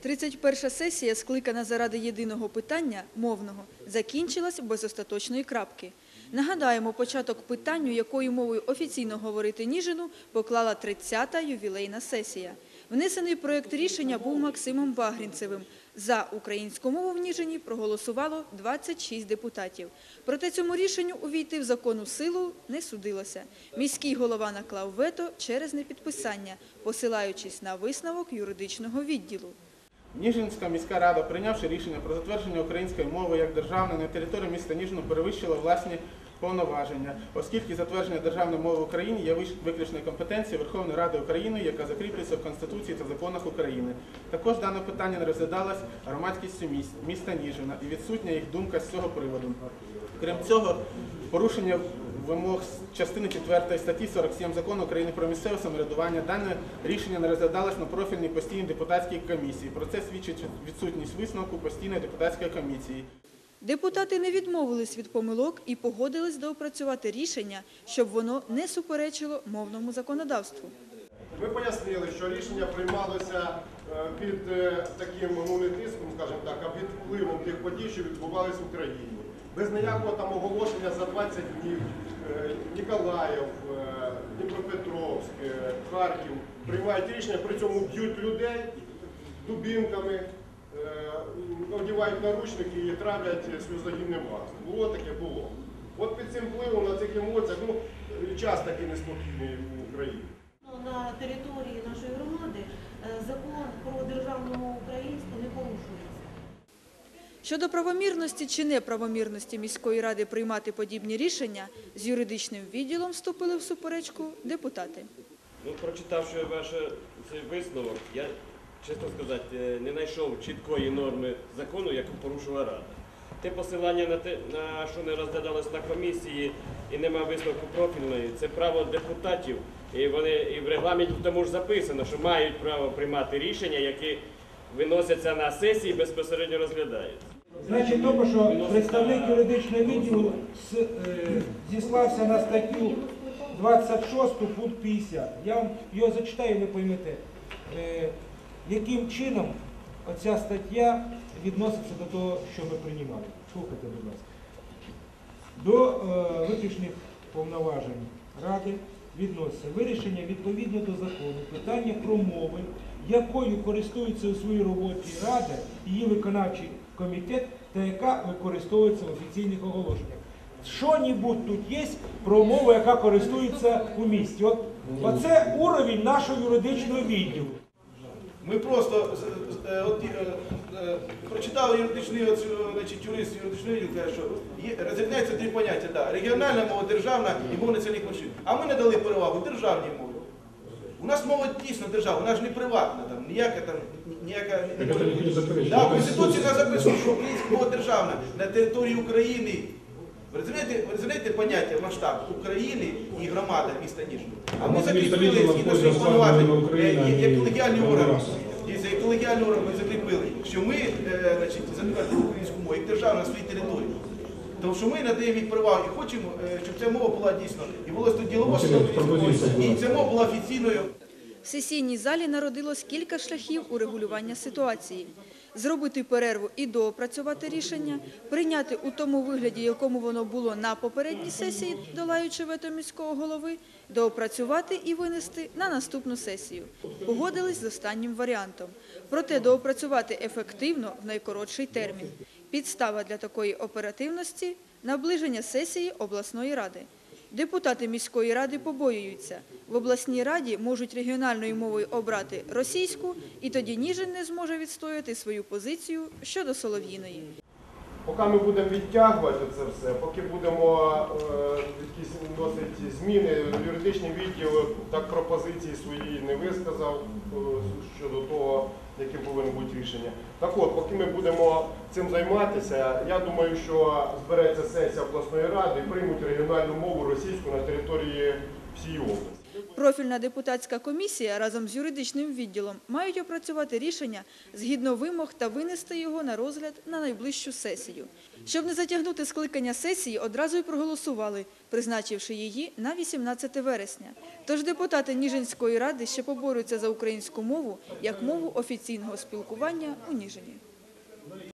31 сесія, скликана заради єдиного питання мовного, закінчилась без остаточної крапки. Нагадаємо, початок питанню, якою мовою офіційно говорити Ніжину, поклала 30-та ювілейна сесія. Внесений проєкт рішення був Максимом Вагрінцевим. За українську мову в Ніжині проголосувало 26 депутатів. Проте цьому рішенню увійти в законну силу не судилося. Міський голова наклав вето через непідписання, посилаючись на висновок юридичного відділу. Ніжинська міська рада, прийнявши рішення про затвердження української мови як державної на території міста Ніжину, перевищила власні повноваження, оскільки затвердження державної мови в Україні є виключною компетенцією Верховної Ради України, яка закріплюється в Конституції та законах України. Також дане питання не розглядалось громадськістю міст, міста Ніжина і відсутня їх думка з цього приводу. Крім цього, порушення вимог з частини 4 статті 47 Закону України про місцеве самоврядування дане рішення не розглядалось на профільній постійній депутатській комісії. Про це свідчить відсутність висновку постійної депутатської комісії. Депутати не відмовились від помилок і погодились доопрацювати рішення, щоб воно не суперечило мовному законодавству. Ми пояснили, що рішення приймалося е, під е, таким ну не тиском, скажімо так, а під впливом тих подій, що відбувалися в Україні. Без ніякого там оголошення за 20 днів Ніколаїв, е, Дніпропетровськ, е, Харків приймають рішення, при цьому б'ють людей дубінками, е, одягають наручники і травлять сльозогінним газом. Було таке було. От під цим впливом на цих емоціях, ну час такий неспокійний в Україні. Ну, На території нашої громади е, закон про державну мову українську не порушується. Щодо правомірності чи неправомірності міської ради приймати подібні рішення, з юридичним відділом вступили в суперечку депутати. Ну, прочитавши ваш цей висновок, я, чесно сказати, е, не знайшов чіткої норми закону, яку порушила Рада. Те посилання на те, на що не розглядалось на комісії і нема висновку профільної, це право депутатів. І вони і в регламенті тому ж записано, що мають право приймати рішення, які виносяться на сесії і безпосередньо розглядаються. Значить, тому що представник юридичного відділу е, зіслався на статтю 26 пункт 50. Я вам його зачитаю, ви поймете, е, яким чином оця стаття відноситься до того, що ми приймали. Слухайте, будь ласка. До е, виключних повноважень Ради відноситься вирішення відповідно до закону питання про мови, якою користується у своїй роботі Рада, її виконавчий комітет та яка використовується в офіційних оголошеннях. Що-небудь тут є про мову, яка користується у місті. От, оце уровень нашого юридичного відділу. Ми просто е, от, е, е, прочитали юридичний оцю, значить, юрист юридичний відділ, каже, що є, розрізняються три поняття, да, регіональна мова, державна і мова національних меншин. А ми не дали перевагу державній мові. У нас мова дійсно державна, вона ж не приватна, там, ніяка там, ні- ніяка... Да, в Конституції нас записано, що українська мова державна на території України. Ви розумієте, ви розумієте поняття масштаб України і громада міста Ніжин? А ми закріпили згідно своїх повноважень, е, як колегіальний орган. Дивіться, як колегіальний орган ми закріпили, що ми е, значить, затвердили українську мову як державна на своїй території. Тому що ми надаємо їх права і хочемо, е, щоб ця мова була дійсно і було тут ділово, і ця мова була офіційною. В сесійній залі народилось кілька шляхів урегулювання ситуації. Зробити перерву і доопрацювати рішення, прийняти у тому вигляді, якому воно було на попередній сесії, долаючи вето міського голови, доопрацювати і винести на наступну сесію. Погодились з останнім варіантом. Проте доопрацювати ефективно в найкоротший термін. Підстава для такої оперативності – наближення сесії обласної ради. Депутати міської ради побоюються. В обласній раді можуть регіональною мовою обрати російську, і тоді Ніжин не зможе відстояти свою позицію щодо Солов'їної. Поки ми будемо відтягувати це все, поки будемо е, якісь вносити зміни, юридичний відділ так пропозиції свої не висказав е, щодо того, яке повинно бути рішення. Так от, поки ми будемо цим займатися, я думаю, що збереться сесія обласної ради і приймуть регіональну мову російську на території всієї області. Профільна депутатська комісія разом з юридичним відділом мають опрацювати рішення згідно вимог та винести його на розгляд на найближчу сесію. Щоб не затягнути скликання сесії, одразу й проголосували, призначивши її на 18 вересня. Тож депутати Ніжинської ради ще поборються за українську мову як мову офіційного спілкування у Ніжині.